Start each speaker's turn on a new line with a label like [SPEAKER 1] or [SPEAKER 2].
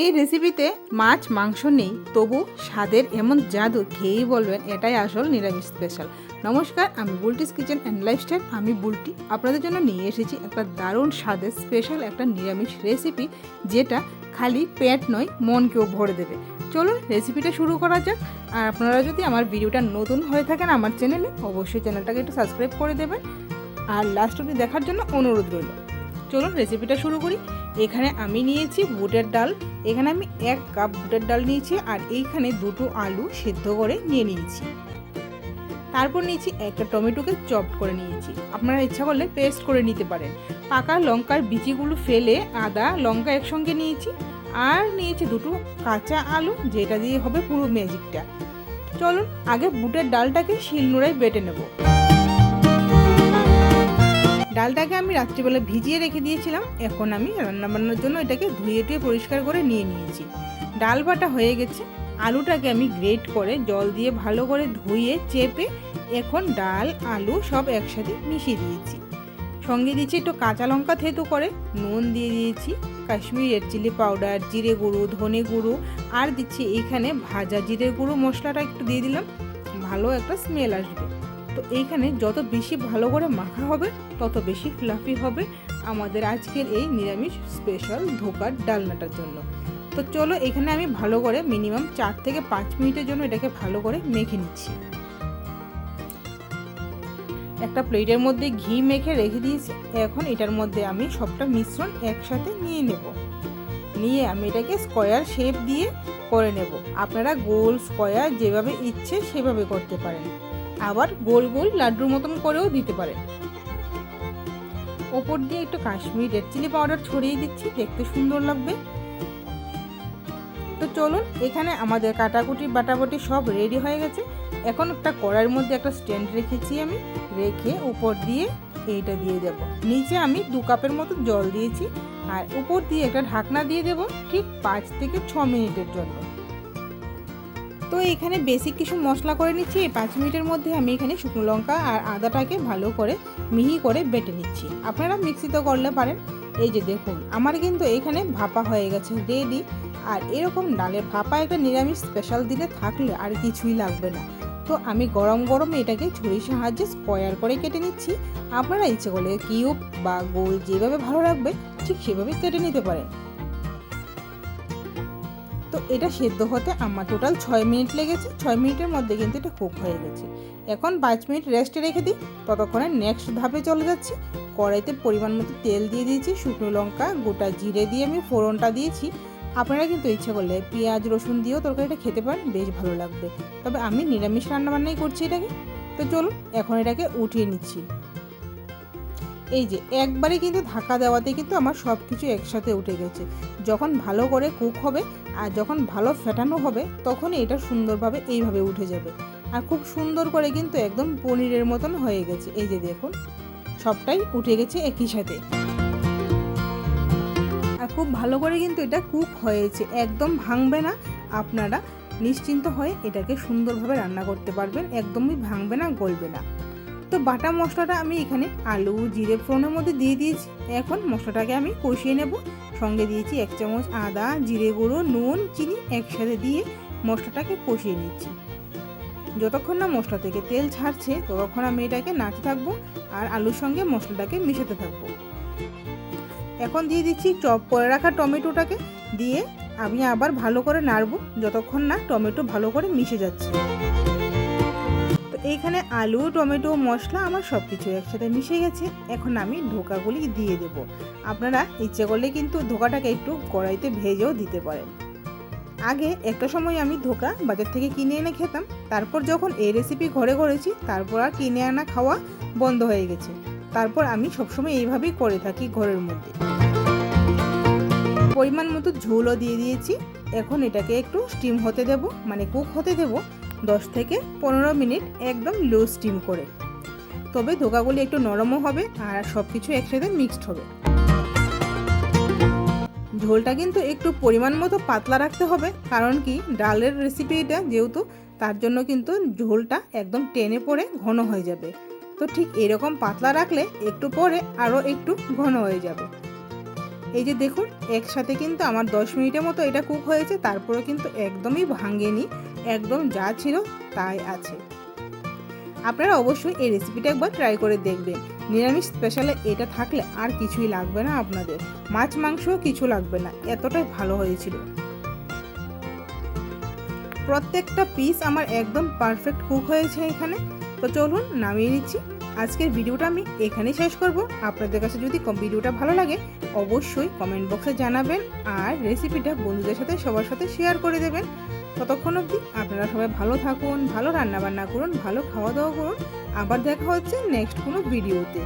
[SPEAKER 1] এই রেসিপিতে মাছ, মাংস নেই, তবু স্বাদের এমন জাদু, খেয়েই বলবেন, এটাই আসল নিরামিষ স্পেশাল নমস্কার, আমি বুলটিস কিচেন অ্যান্ড লাইফস্টাইল আমি বুলটি। আপনাদের জন্য নিয়ে এসেছি একটা দারুণ স্বাদের স্পেশাল একটা নিরামিষ রেসিপি যেটা খালি পেট নয়, মনকেও ভরে দেবে। চলুন রেসিপিটা শুরু করা যাক। আর আপনারা যদি আমার ভিডিওটা নতুন হয়ে থাকেন আমার চ্যানেলে অবশ্যই চ্যানেলটাকে একটু সাবস্ক্রাইব করে দেবেন। আর লাস্ট অবধি দেখার জন্য অনুরোধ রইল। চলুন রেসিপিটা শুরু করি। এখানে আমি নিয়েছি বুটের ডাল, এখানে আমি এক কাপ বুটের ডাল নিয়েছি আর এইখানে দুটো আলু সেদ্ধ করে নিয়ে নিয়েছি। তারপর নিয়েছি একটা টমেটোকে চপ করে নিয়েছি। আপনারা ইচ্ছা করলে পেস্ট করে নিতে পারেন। পাকা লঙ্কার বিচিগুলো ফেলে আদা, লঙ্কা একসঙ্গে নিয়েছি আর নিয়েছি দুটো কাঁচা আলু, যেটা দিয়ে হবে পুরো ম্যাজিকটা চলুন, আগে বুটের ডালটাকে শিলনোড়ায় বেটে নেব। ডালটাকে আমি রাত্রিবেলা ভিজিয়ে রেখে দিয়েছিলাম। এখন আমি রান্না বান্নার জন্য এটাকে ধুয়ে টুয়ে পরিষ্কার করে নিয়ে নিয়েছি। ডাল বাটা হয়ে গেছে। আলুটাকে আমি গ্রেট করে জল দিয়ে ভালো করে ধুয়ে, চেপে এখন ডাল, আলু সব একসাথে মিশিয়ে দিয়েছি। সঙ্গে দিয়েছি একটু কাঁচা লঙ্কা থেতু করে, নুন দিয়ে দিয়েছি, কাশ্মীরি রেড চিলি পাউডার, জিরে গুঁড়ো, ধনে গুঁড়ো, আর দিচ্ছি এইখানে ভাজা জিরে গুঁড়ো মশলাটা একটু দিয়ে দিলাম। ভালো একটা স্মেল আসবে। তো এইখানে যত বেশি ভালো করে মাখা হবে, তত বেশি ফ্লাফি হবে আমাদের আজকের এই নিরামিষ স্পেশাল ধোকার ডালনাটার জন্য। তো চলো এখানে আমি ভালো করে মিনিমাম চার থেকে পাঁচ মিনিটের জন্য এটাকে ভালো করে মেখে নিচ্ছি। একটা প্লেটের মধ্যে ঘি মেখে রেখে দিয়েছি, এখন এটার মধ্যে আমি সবটা মিশ্রণ একসাথে নিয়ে নেব। নিয়ে আমি এটাকে স্কোয়ার শেপ দিয়ে করে নেব। আপনারা গোল স্কোয়ার যেভাবে ইচ্ছে সেভাবে করতে পারেন। আবার গোল গোল লাড্ডুর মতন করেও দিতে পারেন ওপর দিয়ে একটু কাশ্মীর রেড চিলি পাউডার ছড়িয়ে দিচ্ছি, দেখতে সুন্দর লাগবে। তো চলুন, এখানে আমাদের কাটাকুটি, বাটাবাটি সব রেডি হয়ে গেছে। এখন একটা কড়াইয়ের মধ্যে একটা স্ট্যান্ড রেখেছি আমি, রেখে উপর দিয়ে এইটা দিয়ে দেব। নিচে আমি দু কাপের মতো জল দিয়েছি, আর উপর দিয়ে একটা ঢাকনা দিয়ে দেব, ঠিক পাঁচ থেকে ছ মিনিটের জন্য। তো এখানে বেসিক কিছু মশলা করে নিচ্ছি। এই পাঁচ মিনিটের মধ্যে আমি এখানে শুকনো লঙ্কা আর আদাটাকে ভালো করে মিহি করে বেটে নিচ্ছি। আপনারা মিক্সিতে করলে পারেন। এই যে দেখুন, আমার কিন্তু এখানে ভাপা হয়ে গেছে রেডি আর এরকম ডালের ভাপা একটা নিরামিষ স্পেশাল দিনে থাকলে আর কিছুই লাগবে না। তো আমি গরম গরম এটাকে ছুরির সাহায্যে স্কোয়ার করে কেটে নিচ্ছি। আপনারা ইচ্ছে করলে কিউব বা গোল যেভাবে ভালো লাগবে, ঠিক সেভাবে কেটে নিতে পারেন। তো এটা সেদ্ধ হতে আমার টোটাল ছয় মিনিট লেগেছে। ছয় মিনিটের মধ্যে কিন্তু এটা কুক হয়ে গেছে। এখন পাঁচ মিনিট রেস্টে রেখে দিই। ততক্ষণে নেক্সট ধাপে চলে যাচ্ছি। কড়াইতে পরিমাণ মতো তেল দিয়ে দিয়েছি। শুকনো লঙ্কা, গোটা জিরে দিয়ে আমি ফোড়নটা দিয়েছি। আপনারা কিন্তু ইচ্ছে করলে পেঁয়াজ, রসুন দিয়েও তরকারিটা খেতে পারেন, বেশ ভালো লাগবে। তবে আমি নিরামিষ রান্নাবান্নাই করছি এটাকে। তো চলুন, এখন এটাকে উঠিয়ে নিচ্ছি। এই যে একবারে কিন্তু ধাক্কা দেওয়াতে কিন্তু আমার সব কিছু একসাথে উঠে গেছে। যখন ভালো করে কুক হবে আর যখন ভালো ফেটানো হবে তখন এটা সুন্দরভাবে এইভাবে উঠে যাবে। আর খুব সুন্দর করে কিন্তু একদম পনিরের মতন হয়ে গেছে। এই যে দেখুন, সবটাই উঠে গেছে একই সাথে। আর খুব ভালো করে কিন্তু এটা কুক হয়েছে। একদম ভাঙবে না। আপনারা নিশ্চিন্ত হয়ে এটাকে সুন্দরভাবে রান্না করতে পারবেন। একদমই ভাঙবে না, গলবে না। তো বাটা মশলাটা আমি এখানে আলু, জিরে, ফোড়নের মধ্যে দিয়ে দিয়েছি। এখন মশলাটাকে আমি কষিয়ে নেব। সঙ্গে দিয়েছি এক চামচ আদা, জিরে গুঁড়ো, নুন, চিনি একসাথে দিয়ে মশলাটাকে কষিয়ে নিচ্ছি। যতক্ষণ না মশলা থেকে তেল ছাড়ছে, ততক্ষণ আমি এটাকে নাড়তে থাকব আর আলুর সঙ্গে মশলাটাকে মিশাতে থাকব। এখন দিয়ে দিচ্ছি চপ করে রাখা টমেটোটাকে। দিয়ে আমি আবার ভালো করে নাড়বো, যতক্ষণ না টমেটো ভালো করে মিশে যাচ্ছে। এইখানে আলু, টমেটো, মশলা, আমার সব কিছু একসাথে মিশে গেছে। এখন আমি ধোকাগুলি দিয়ে দেব। আপনারা ইচ্ছে করলে কিন্তু ধোকাটাকে একটু কড়াইতে ভেজেও দিতে পারেন। আগে একটা সময় আমি ধোকা বাজার থেকে কিনে এনে খেতাম। তারপর যখন এই রেসিপি ঘরে করেছি, তারপর আর কিনে আনা খাওয়া বন্ধ হয়ে গেছে। তারপর আমি সবসময় এইভাবেই করে থাকি ঘরের মধ্যে। পরিমাণ মতো ঝোলও দিয়ে দিয়েছি। এখন এটাকে একটু স্টিম হতে দেব মানে কুক হতে দেব। দশ থেকে পনেরো মিনিট একদম লো স্টিম করে। তবে ধোকাগুলি একটু নরমও হবে আর সব কিছু একসাথে মিক্সড হবে। ঝোলটা কিন্তু একটু পরিমাণ মতো পাতলা রাখতে হবে, কারণ কি ডালের রেসিপি এটা যেহেতু তার জন্য কিন্তু ঝোলটা একদম টেনে পড়ে ঘন হয়ে যাবে। তো ঠিক এরকম পাতলা রাখলে একটু পরে আরও একটু ঘন হয়ে যাবে। এই যে দেখুন, একসাথে কিন্তু আমার দশ মিনিটের মতো এটা কুক হয়েছে তারপরে কিন্তু একদমই ভাঙেনি। একদম যা ছিল তাই আছে। আপনারা অবশ্যই এই রেসিপিটা একবার ট্রাই করে দেখবেন। নিরামিষ স্পেশালে এটা থাকলে আর কিছুই লাগবে না আপনাদের। মাছ, মাংসও কিছু লাগবে না, এতটাই ভালো হয়েছিল। প্রত্যেকটা পিস আমার একদম পারফেক্ট কুক হয়েছে এখানে। তো চলুন নামিয়ে নিচ্ছি। আজকের ভিডিওটা আমি এখানেই শেষ করব। আপনাদের কাছে যদি ভিডিওটা ভালো লাগে, অবশ্যই কমেন্ট বক্সে জানাবেন আর রেসিপিটা বন্ধুদের সাথে, সবার সাথে শেয়ার করে দেবেন। ততক্ষণ অবধি আপনারা সবাই ভালো থাকুন, ভালো রান্নাবান্না করুন, ভালো খাওয়া দাওয়া করুন। আবার দেখা হচ্ছে নেক্সট কোনো ভিডিওতে